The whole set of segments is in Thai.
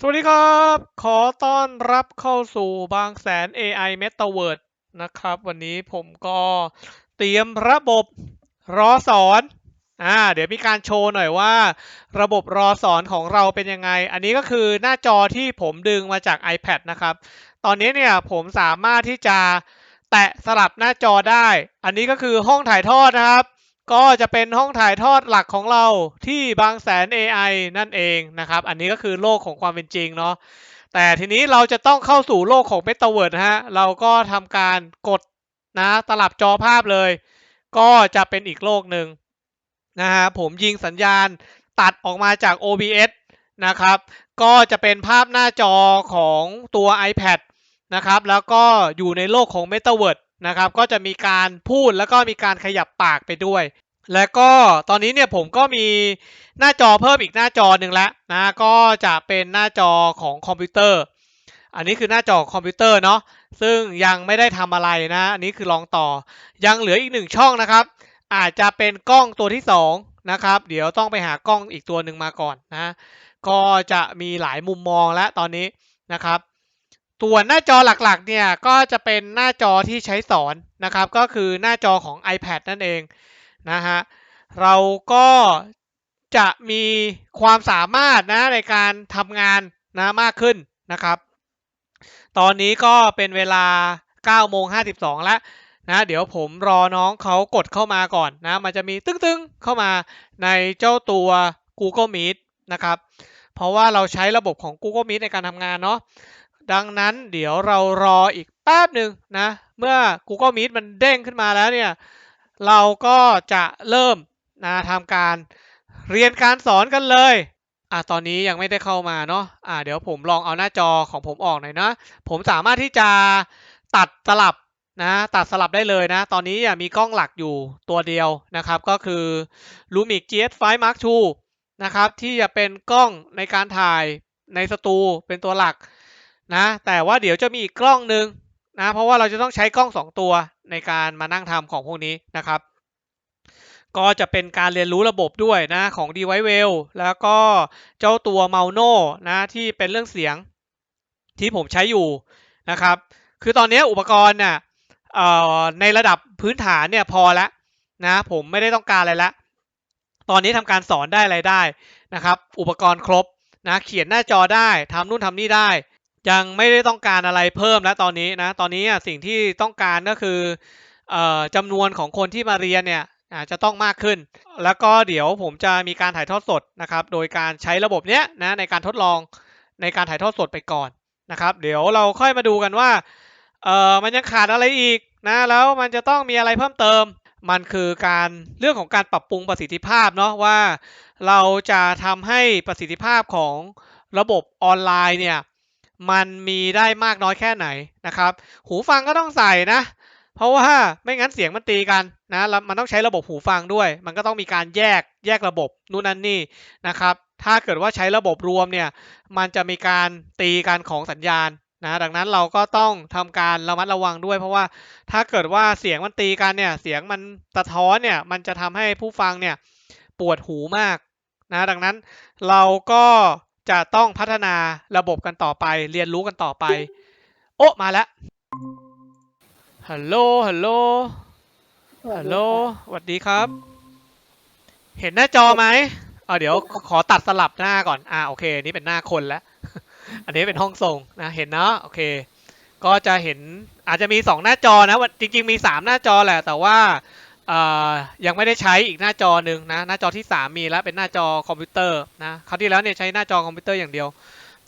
สวัสดีครับ ขอต้อนรับเข้าสู่บางแสน AI Metaverse นะครับ วันนี้ผมก็เตรียมระบบรอสอนอ่าเดี๋ยวมีการโชว์หน่อยว่า ระบบรอสอนของเราเป็นยังไง อันนี้ก็คือหน้าจอที่ผมดึงมาจาก iPad นะครับ ตอนนี้เนี่ยผมสามารถที่จะแตะสลับหน้าจอได้ อันนี้ก็คือห้องถ่ายทอดนะครับ ก็จะเป็นห้องถ่ายทอดหลักของเราที่บางแสน AI นั่นเองนะครับ อันนี้ก็คือโลกของความเป็นจริงเนาะแต่ทีนี้เราจะต้องเข้าสู่โลกของ Metaverse นะฮะเราก็ทำการกดนะตลับจอภาพเลย ก็จะเป็นอีกโลกหนึ่งนะฮะผมยิงสัญญาณตัดออกมาจาก OBS นะครับ ก็จะเป็นภาพหน้าจอของตัว iPad นะครับ แล้วก็อยู่ในโลกของ Metaverse นะครับ ก็จะมีการพูดแล้วก็มีการขยับปากไปด้วย แล้วก็ตอนนี้เนี่ยผมก็มีหน้าจอเพิ่มอีกหน้าจอหนึ่งแล้วนะ ก็จะเป็นหน้าจอของคอมพิวเตอร์ อันนี้คือหน้าจอคอมพิวเตอร์เนาะ ซึ่งยังไม่ได้ทำอะไรนะ อันนี้คือลองต่อ ยังเหลืออีกหนึ่งช่องนะครับ อาจจะเป็นกล้องตัวที่สองนะครับ เดี๋ยวต้องไปหากล้องอีกตัวหนึ่งมาก่อนนะ ก็จะมีหลายมุมมองแล้วตอนนี้นะครับ ส่วนหน้าจอหลักๆเนี่ยก็จะเป็นหน้าจอที่ใช้สอนนะครับ ก็คือหน้าจอของ iPad นั่นเองนะฮะเราก็จะมีความสามารถนะในการทำงานนะมากขึ้นนะครับ ตอนนี้ก็เป็นเวลา9โมง52 แล้วนะเดี๋ยวผมรอน้องเขากดเข้ามาก่อนนะ มันจะมีตึ้งๆเข้ามาในเจ้าตัว Google Meet นะครับ เพราะว่าเราใช้ระบบของ Google Meet ในการทำงานเนาะ ดังนั้นเดี๋ยวเรารออีกแป๊บหนึ่งนะ เมื่อ Google Meet มันเด้งขึ้นมาแล้วเนี่ย เราก็จะเริ่มนะทำการเรียนการสอนกันเลยอะตอนนี้ยังไม่ได้เข้ามาเนาะอะเดี๋ยวผมลองเอาหน้าจอของผมออกหน่อยนะ ผมสามารถที่จะตัดสลับนะตัดสลับได้เลยนะ ตอนนี้อะมีกล้องหลักอยู่ตัวเดียวนะครับ ก็คือ Lumix GS5 Mark II นะครับ ที่จะเป็นกล้องในการถ่ายในสตูเป็นตัวหลัก นะแต่ว่าเดี๋ยวจะมีอีกกล้องหนึ่งนะเพราะว่าเราจะต้องใช้กล้อง 2 ตัวในการมานั่งทำของพวกนี้นะครับ ก็จะเป็นการเรียนรู้ระบบด้วยนะของ Device Well แล้วก็เจ้าตัว m a u n o นะที่เป็นเรื่องเสียงที่ผมใช้อยู่นะครับ คือตอนนี้อุปกรณ์เนี่ยเอ่อในระดับพื้นฐานเนี่ยพอแล้วนะผมไม่ได้ต้องการอะไรแล้วตอนนี้ทำการสอนได้อะไรได้นะครับ อุปกรณ์ครบนะเขียนหน้าจอได้ทำนู่นทำนี่ได้ ยังไม่ได้ต้องการอะไรเพิ่มแล้วตอนนี้นะตอนนี้สิ่งที่ต้องการก็คือออจำนวนของคนที่มาเรียนเนี่ยอาจจะต้องมากขึ้น แล้วก็เดี๋ยวผมจะมีการถ่ายทอดสดนะครับ โดยการใช้ระบบเนี้ยนะในการทดลองในการถ่ายทอดสดไปก่อนนะครับ เดี๋ยวเราค่อยมาดูกันว่าเออมันยังขาดอะไรอีกนะแล้วมันจะต้องมีอะไรเพิ่มเติม มันคือการเรื่องของการปรับปรุงประสิทธิภาพเนาะว่า เราจะทำให้ประสิทธิภาพของระบบออนไลน์เนี่ย มันมีได้มากน้อยแค่ไหนนะครับ หูฟังก็ต้องใส่นะ เพราะว่าไม่งั้นเสียงมันตีกันนะแล้วมันต้องใช้ระบบหูฟังด้วย มันก็ต้องมีการแยกแยกระบบนู่นนั่นนี่นะครับ ถ้าเกิดว่าใช้ระบบรวมเนี่ย มันจะมีการตีกันของสัญญาณนะดังนั้นเราก็ต้องทำการระมัดระวังด้วย เพราะว่าถ้าเกิดว่าเสียงมันตีกันเนี่ย เสียงมันสะท้อนเนี่ย มันจะทำให้ผู้ฟังเนี่ยปวดหูมากนะดังนั้นเราก็ จะต้องพัฒนาระบบกันต่อไป เรียนรู้กันต่อไป โอ้มาแล้วฮัลโหลฮัลโหลฮัลโหลสวัสดีครับ เห็นหน้าจอไหมอ่าเดี๋ยวขอตัดสลับหน้าก่อนอ่าโอเคนี่เป็นหน้าคนแล้ว อันนี้เป็นห้องส่งนะเห็นเนาะโอเค ก็จะเห็นอาจจะมีสองหน้าจอนะจริง ๆ มีสามหน้าจอแหละ แต่ว่า ยังไม่ได้ใช้อีกหน้าจอหนึ่งนะหน้าจอที่สามมีแล้วเป็นหน้าจอคอมพิวเตอร์นะคราวที่แล้วเนี่ยใช้หน้าจอคอมพิวเตอร์อย่างเดียว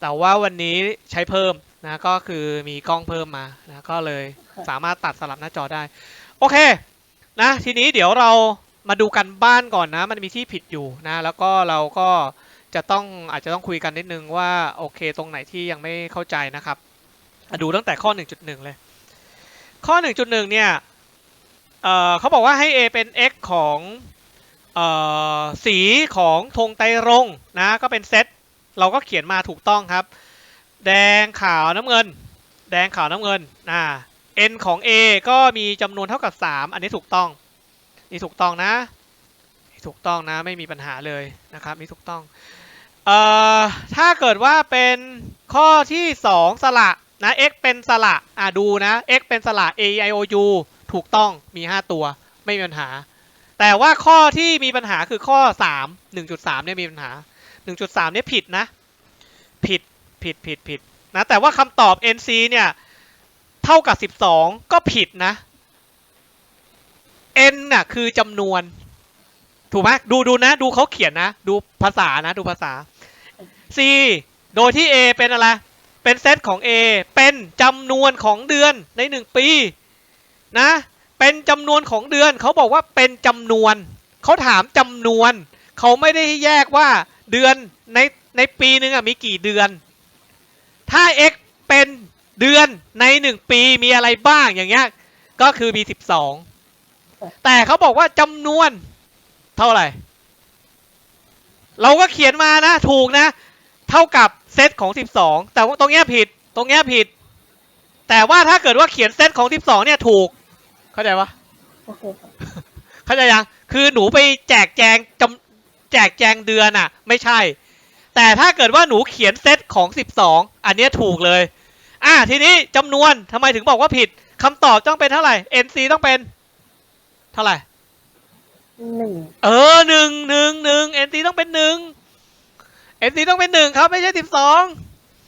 แต่ว่าวันนี้ใช้เพิ่มนะก็คือมีกล้องเพิ่มมานะก็เลยสามารถตัดสลับหน้าจอได้ โอเคนะทีนี้เดี๋ยวเรามาดูกันบ้านก่อนนะ มันมีที่ผิดอยู่นะ แล้วก็เราก็จะต้องอาจจะต้องคุยกันนิดนึงว่าโอเค ตรงไหนที่ยังไม่เข้าใจนะครับดูตั้งแต่ข้อ 1.1 เลย ข้อ 1.1 เนี่ย เอ่อเขาบอกว่าให้ A เป็น x ของเอ่อสีของธงไตรรงนะก็เป็นเซตเราก็เขียนมาถูกต้องครับ แดงขาวน้ำเงิน แดงขาวน้ำเงินอ่า n ของ a ก็มีจำนวนเท่ากับ 3 อันนี้ถูกต้อง นี่ถูกต้องนะนี่ถูกต้องนะไม่มีปัญหาเลยนะครับนี่ถูกต้องเอเอ่อถ้าเกิดว่าเป็นข้อที่สองสระนะ x เป็นสระอะดูนะ x เป็นสระ a i o u ถูกต้องมีห้าตัวไม่มีปัญหา แต่ว่าข้อที่มีปัญหาคือข้อสามหนึ่งจุดสามเนี่ยมีปัญหาหนึ่งจุดสามเนี่ยผิดนะ ผิดผิดผิดผิดนะแต่ว่าคำตอบ nc เนี่ย เท่ากับสิบสองก็ผิดนะ n น่ะคือจำนวน ถูกไหมดูดูนะ ดูเขาเขียนนะ ดูภาษานะดูภาษา C โดยที่ A เป็นอะไร เป็นเซตของ A เป็นจำนวนของเดือนในหนึ่งปี นะ เป็นจำนวนของเดือนเขาบอกว่าเป็นจำนวน เขาถามจำนวน เขาไม่ได้แยกว่าเดือนในในปีหนึ่งอะมีกี่เดือน ถ้า x เป็นเดือนในหนึ่งปีมีอะไรบ้างอย่างเงี้ยก็คือมีสิบสองแต่เขาบอกว่าจำนวนเท่าไหร่ เราก็เขียนมานะถูกนะ เท่ากับเซตของ 12 แต่ว่าตรงเนี้ยผิดตรงเนี้ยผิด แต่ว่าถ้าเกิดว่าเขียนเซตของ 12 เนี่ยถูก เข้าใจปะโอเคครับเข้าใจยังคือหนูไปแจกแจงจำแจกแจงเดือนอะ ไม่ใช่ แต่ถ้าเกิดว่าหนูเขียนเซตของ 12 อันเนี้ยถูกเลย อะทีนี้จำนวนทำไมถึงบอกว่าผิดคำตอบต้องเป็นเท่าไหร่ NC ต้องเป็น เท่าไหร่ หนึ่งเออหนึ่งหนึ่งหนึ่ง NC ต้องเป็นหนึ่ง NC ต้องเป็นหนึ่งครับ ไม่ใช่สิบสอง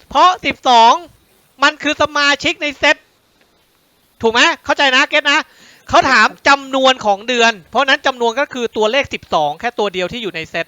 เพราะสิบสองมันคือสมาชิกในเซต ถูกไหมเข้าใจนะเก็ตนะเขาถามจำนวนของเดือน เพราะนั้นจำนวนก็คือตัวเลขสิบสองแค่ตัวเดียวที่อยู่ในเซต